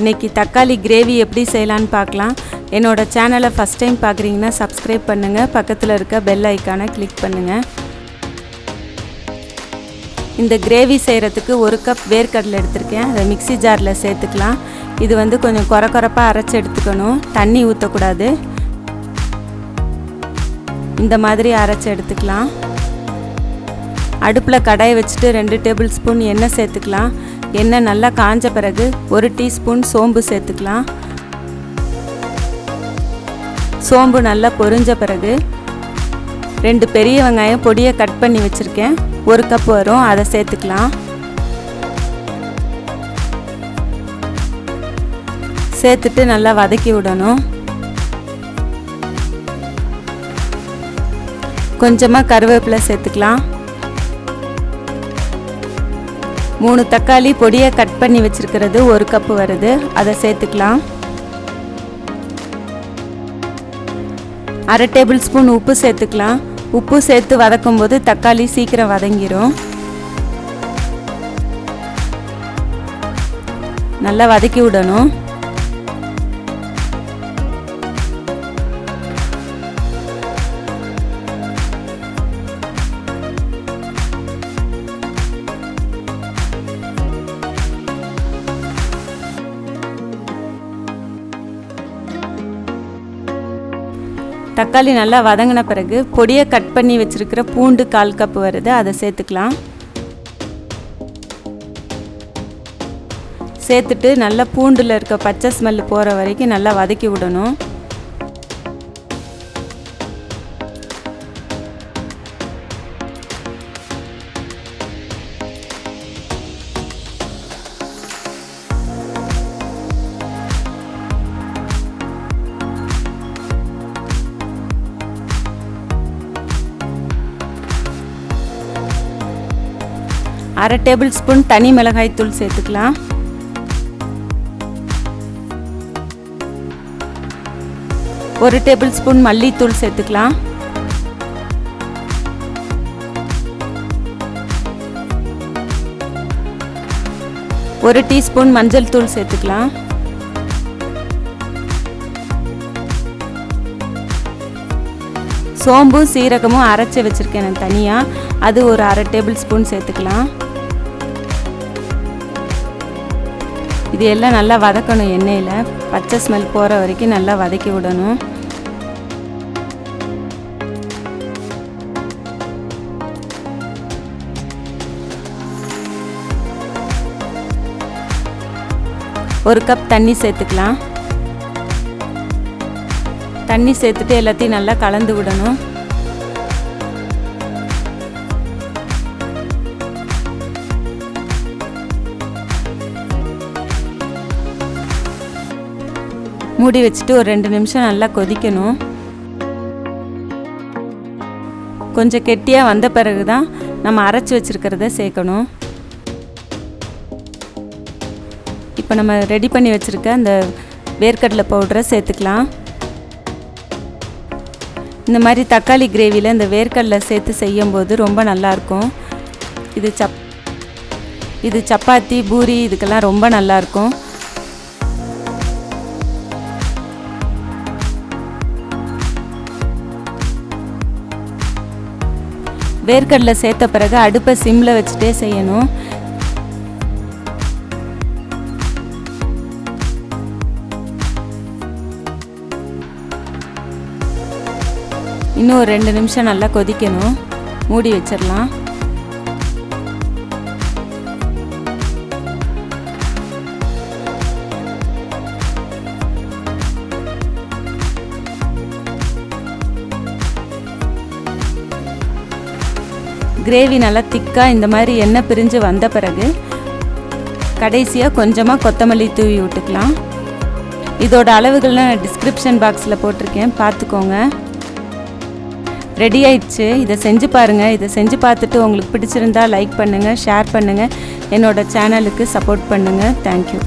இன்றைக்கி தக்காளி கிரேவி எப்படி செய்யலான்னு பார்க்கலாம். என்னோடய சேனலை ஃபஸ்ட் டைம் பார்க்குறீங்கன்னா சப்ஸ்கிரைப் பண்ணுங்கள் பக்கத்தில் இருக்க பெல் ஐக்கானை கிளிக் பண்ணுங்கள் இந்த கிரேவி செய்கிறதுக்கு ஒரு கப் வேர்க்கடலை எடுத்திருக்கேன். அதை மிக்ஸி ஜாரில் சேர்த்துக்கலாம். இது வந்து கொஞ்சம் குறை குறைப்பாக அரைச்சி எடுத்துக்கணும். தண்ணி ஊற்றக்கூடாது இந்த மாதிரி அரைச்சி எடுத்துக்கலாம். அடுப்பில் கடாயை வச்சுட்டு ரெண்டு டேபிள் ஸ்பூன் எண்ணெய் சேர்த்துக்கலாம். எண்ணெய் நல்லா காஞ்ச பிறகு ஒரு டீஸ்பூன் சோம்பு சேர்த்துக்கலாம். சோம்பு நல்லா பொரிஞ்ச பிறகு ரெண்டு பெரிய வெங்காயம் பொடியை கட் பண்ணி வச்சுருக்கேன். ஒரு கப் வரும் அதை சேர்த்துக்கலாம். சேர்த்துட்டு நல்லா வதக்கி விடணும். கொஞ்சமாக கருவேப்பிலை சேர்த்துக்கலாம். மூணு தக்காளி பொடியை கட் பண்ணி வச்சுருக்கிறது ஒரு கப்பு வருது. அதை சேர்த்துக்கலாம். அரை டேபிள் ஸ்பூன் உப்பு சேர்த்துக்கலாம். உப்பு சேர்த்து வதக்கும் போது தக்காளி சீக்கிரம் வதங்கிரும். நல்லா வதக்கி விடணும். தக்காளி நல்லா வதங்கின பிறகு பொடியை கட் பண்ணி வச்சுருக்கிற பூண்டு கால் கப் வருது அதை சேர்த்துக்கலாம். சேர்த்துட்டு நல்லா பூண்டில் இருக்க பச்சை ஸ்மெல் போகிற வரைக்கும் நல்லா வதக்கி விடணும். அரை டேபிள் ஸ்பூன் தனி மிளகாய் தூள் சேர்த்துக்கலாம். ஒரு டேபிள் ஸ்பூன் மல்லித்தூள் சேர்த்துக்கலாம். ஒரு டீஸ்பூன் மஞ்சள் தூள் சேர்த்துக்கலாம். சோம்பும் சீரகமும் அரைச்சி வச்சுருக்கேன் நான் தனியாக அது ஒரு அரை டேபிள் ஸ்பூன் சேர்த்துக்கலாம். இது எல்லாம் நல்லா வதக்கணும் எண்ணெயில். பச்சை ஸ்மெல் போகிற வரைக்கும் நல்லா வதக்கி விடணும். ஒரு கப் தண்ணி சேர்த்துக்கலாம். தண்ணி சேர்த்துட்டு எல்லாத்தையும் நல்லா கலந்து விடணும். மூடி வச்சுட்டு ஒரு ரெண்டு நிமிஷம் நல்லா கொதிக்கணும். கொஞ்சம் கெட்டியாக வந்த பிறகு தான் நம்ம அரைச்சி வச்சுருக்கிறத சேர்க்கணும். இப்போ நம்ம ரெடி பண்ணி வச்சுருக்க அந்த வேர்க்கடலை பவுடரை சேர்த்துக்கலாம். இந்த மாதிரி தக்காளி கிரேவியில் இந்த வேர்க்கடலை சேர்த்து செய்யும்போது ரொம்ப நல்லாயிருக்கும் இது சப் இது சப்பாத்தி பூரி இதுக்கெல்லாம் ரொம்ப நல்லாயிருக்கும் வேர்க்கடலை சேர்த்த பிறகு அடுப்பை சிம்மில் வச்சுட்டே செய்யணும். இன்னும் ஒரு ரெண்டு நிமிஷம் நல்லா கொதிக்கணும். மூடி வச்சிடலாம். கிரேவி நல்லா திக்காக இந்த மாதிரி எண்ணெய் பிரிஞ்சு வந்த பிறகு கடைசியாக கொஞ்சமாக கொத்தமல்லி தூவி விட்டுக்கலாம். இதோட அளவுகள்லாம் நான் டிஸ்கிரிப்ஷன் பாக்ஸில் போட்டிருக்கேன். பார்த்துக்கோங்க. ரெடி ஆயிடுச்சு. இதை செஞ்சு பாருங்கள் இதை செஞ்சு பார்த்துட்டு உங்களுக்கு பிடிச்சிருந்தா லைக் பண்ணுங்கள் ஷேர் பண்ணுங்கள் என்னோடய சேனலுக்கு சப்போர்ட் பண்ணுங்கள் தேங்க்யூ